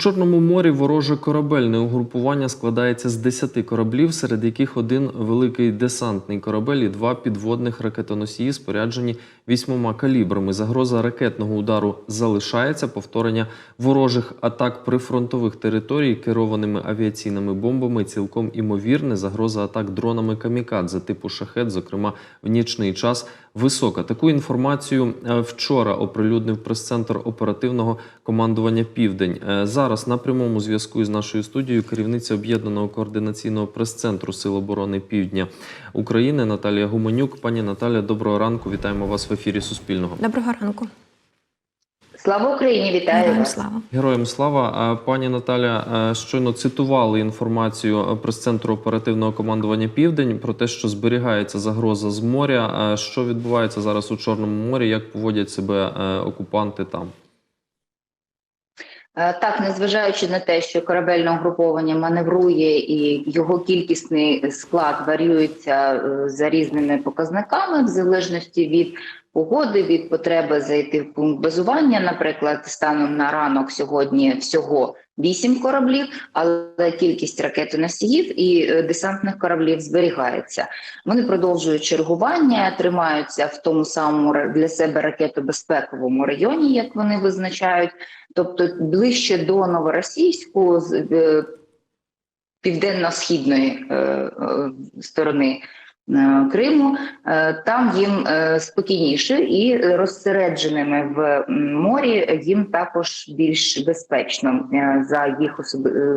Чорному морі вороже корабельне угрупування складається з 10 кораблів, серед яких один великий десантний корабель і два підводних ракетоносії, споряджені вісьмома калібрами. Загроза ракетного удару залишається. Повторення ворожих атак прифронтових територій керованими авіаційними бомбами цілком імовірне. Загроза атак дронами камікадзе типу шахет, зокрема в нічний час, висока. Таку інформацію е, вчора оприлюднив прес-центр оперативного командування Південь. Е, Зараз на прямому зв'язку із нашою студією керівниця об'єднаного координаційного прес-центру Сил оборони Півдня України Наталія Гуменюк. Пані Наталя, доброго ранку. Вітаємо вас в ефірі Суспільного. Доброго ранку. Слава Україні, вітаю Героям вас. слава. Героям слава. Пані Наталя щойно цитували інформацію прес-центру оперативного командування Південь про те, що зберігається загроза з моря. Що відбувається зараз у Чорному морі? Як поводять себе окупанти там? Е, Так, незважаючи на те, що корабельне угруповання маневрує і його кількісний склад варіюється е, за різними показниками, в залежності від погоди, від потреби зайти в пункт базування. Наприклад, станом на ранок сьогодні всього вісім кораблів, але кількість ракетоносіїв і е, десантних кораблів зберігається. Вони продовжують чергування, тримаються в тому самому для себе ракетобезпековому районі, як вони визначають, тобто ближче до новоросійську з е, південно-східної е, сторони. Е, Криму Е, там їм е, спокійніше і розсередженими в морі їм також більш безпечно за їх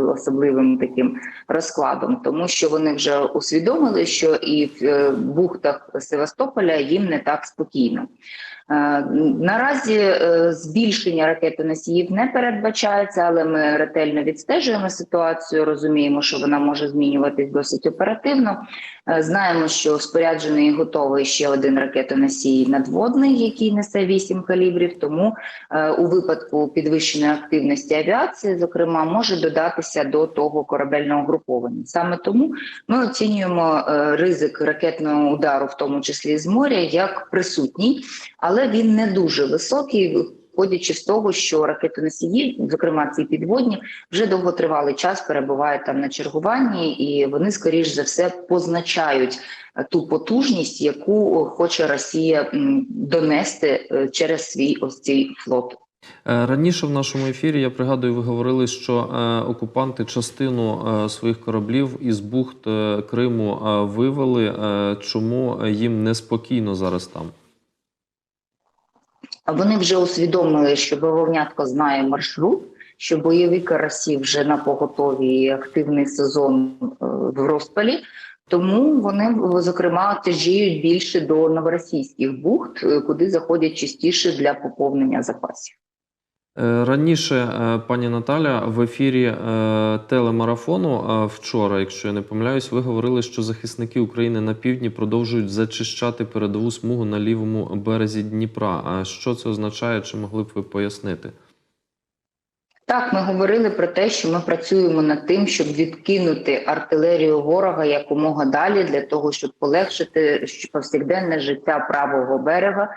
особливим таким розкладом, тому що вони вже усвідомили, що і в бухтах Севастополя їм не так спокійно. Е, Наразі е, збільшення ракетоносіїв не передбачається, але ми ретельно відстежуємо ситуацію. Розуміємо, що вона може змінюватись досить оперативно. Е, Знаємо, що споряджений і готовий ще один ракетоносій надводний, який несе 8 калібрів. Тому у випадку підвищеної активності авіації, зокрема, може додатися до того корабельного груповання. Саме тому ми оцінюємо ризик ракетного удару, в тому числі з моря, як присутній, але він не дуже високий. Виходячи з того, що ракетоносії, зокрема ці підводні, вже довготривалий час перебувають там на чергуванні, і вони, скоріш за все, позначають е, ту потужність, яку хоче Росія донести е, через свій ось цей флот. Е, Раніше в нашому ефірі я пригадую, ви говорили, що окупанти частину своїх кораблів із бухт Криму вивели. Чому їм неспокійно зараз там? Вони вже усвідомили, що бавовнятко знає маршрут, що бойові карасі вже на поготові активний сезон е, в розпалі. Тому вони зокрема тяжіють більше до новоросійських бухт, е, куди заходять частіше для поповнення запасів. Е, Раніше, е, пані Наталя, в ефірі е, телемарафону вчора, якщо я не помиляюсь, ви говорили, що захисники України на півдні продовжують зачищати передову смугу на лівому березі Дніпра. А що це означає? Чи могли б ви пояснити? Так, ми говорили про те, що ми працюємо над тим, щоб відкинути артилерію ворога якомога далі, для того, щоб полегшити повсякденне життя правого берега.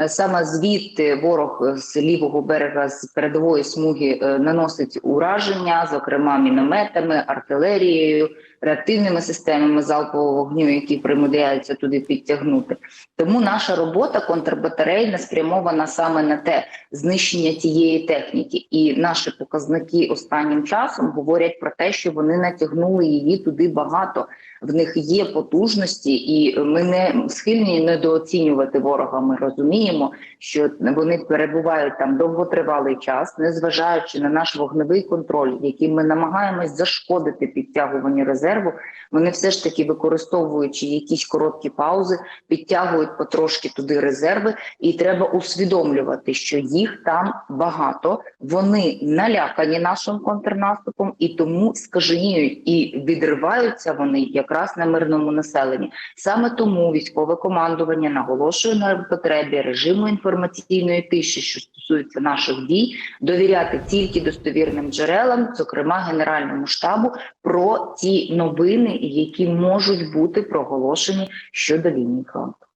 Е, Саме звідти ворог з лівого берега з передової смуги е, наносить ураження, зокрема мінометами, артилерією, реактивними системами залпового вогню, які примудряються туди підтягнути. Тому наша робота контрбатарейна спрямована саме на те знищення тієї техніки, і наші показники останнім часом говорять про те, що вони натягнули її туди багато. В них є потужності, і ми не схильні недооцінювати ворога. Ми розуміємо, що вони перебувають там довготривалий час, незважаючи на наш вогневий контроль, яким ми намагаємось зашкодити підтягуванню резерву. Вони все ж таки використовуючи якісь короткі паузи, підтягують потрошки туди резерви, і треба усвідомлювати, що їх там багато. Вони налякані нашим контрнаступом, і тому скаженіють і відриваються вони якраз на мирному населенні. Саме тому військове командування наголошує на потребі режиму інформаційної тиші, що стосується наших дій, довіряти тільки достовірним джерелам, зокрема генеральному штабу, про ті новини, які можуть бути проголошені щодо лінії фронту.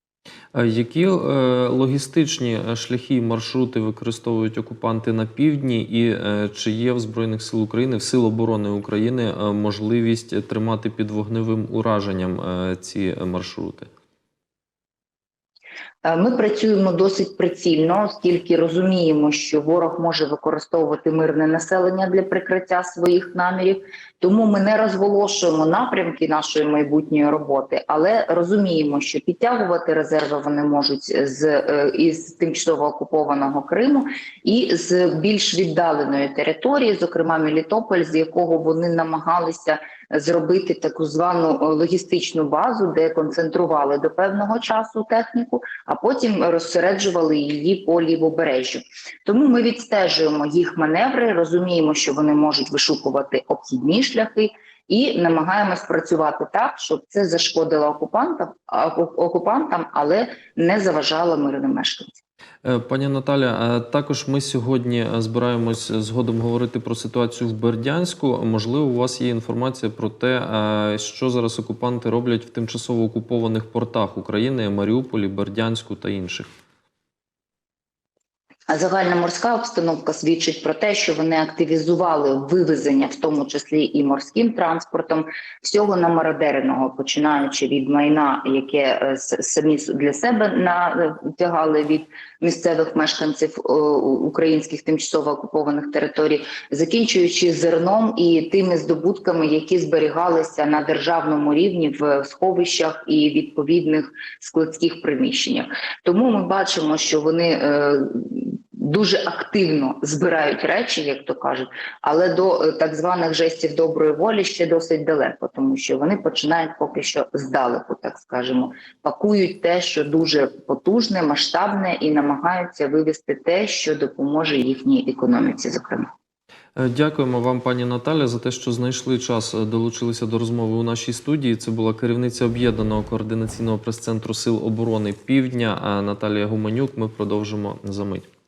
Які е, логістичні шляхи і маршрути використовують окупанти на півдні, і е, чи є в Збройних сил України, в Сил оборони України е, можливість тримати під вогневим ураженням е, ці маршрути? Е, Ми працюємо досить прицільно, оскільки розуміємо, що ворог може використовувати мирне населення для прикриття своїх намірів. Тому ми не розголошуємо напрямки нашої майбутньої роботи, але розуміємо, що підтягувати резерви вони можуть з е, із тимчасово окупованого Криму і з більш віддаленої території, зокрема Мелітополь, з якого вони намагалися зробити таку звану е, логістичну базу, де концентрували до певного часу техніку, а потім розсереджували її по лівобережжю. Тому ми відстежуємо їх маневри, розуміємо, що вони можуть вишукувати обхідні шляхи. І намагаємось працювати так, щоб це зашкодило окупантам, окупантам, але не заважало мирним мешканцям. Е, Пані Наталя, е, також ми сьогодні е, збираємось згодом говорити про ситуацію в Бердянську. Можливо, у вас є інформація про те, що зараз окупанти роблять в тимчасово окупованих портах України Маріуполі, Бердянську та інших. Загальна морська обстановка свідчить про те, що вони активізували вивезення, в тому числі і морським транспортом, всього намародереного, починаючи від майна, яке е, самі для себе натягали від місцевих мешканців е, українських тимчасово окупованих територій, закінчуючи зерном і тими здобутками, які зберігалися на державному рівні в сховищах і відповідних складських приміщеннях. Тому ми бачимо, що вони е, дуже активно збирають речі, як то кажуть, але до е, так званих жестів доброї волі ще досить далеко, тому що вони починають поки що здалеку, так скажемо, пакують те, що дуже потужне, масштабне, і намагаються вивести те, що допоможе їхній економіці, зокрема. Е, Дякуємо вам, пані Наталя, за те, що знайшли час, е, долучилися до розмови у нашій студії. Це була керівниця об'єднаного координаційного прес-центру Сил оборони Півдня Наталія Гуменюк. Ми продовжимо за мить.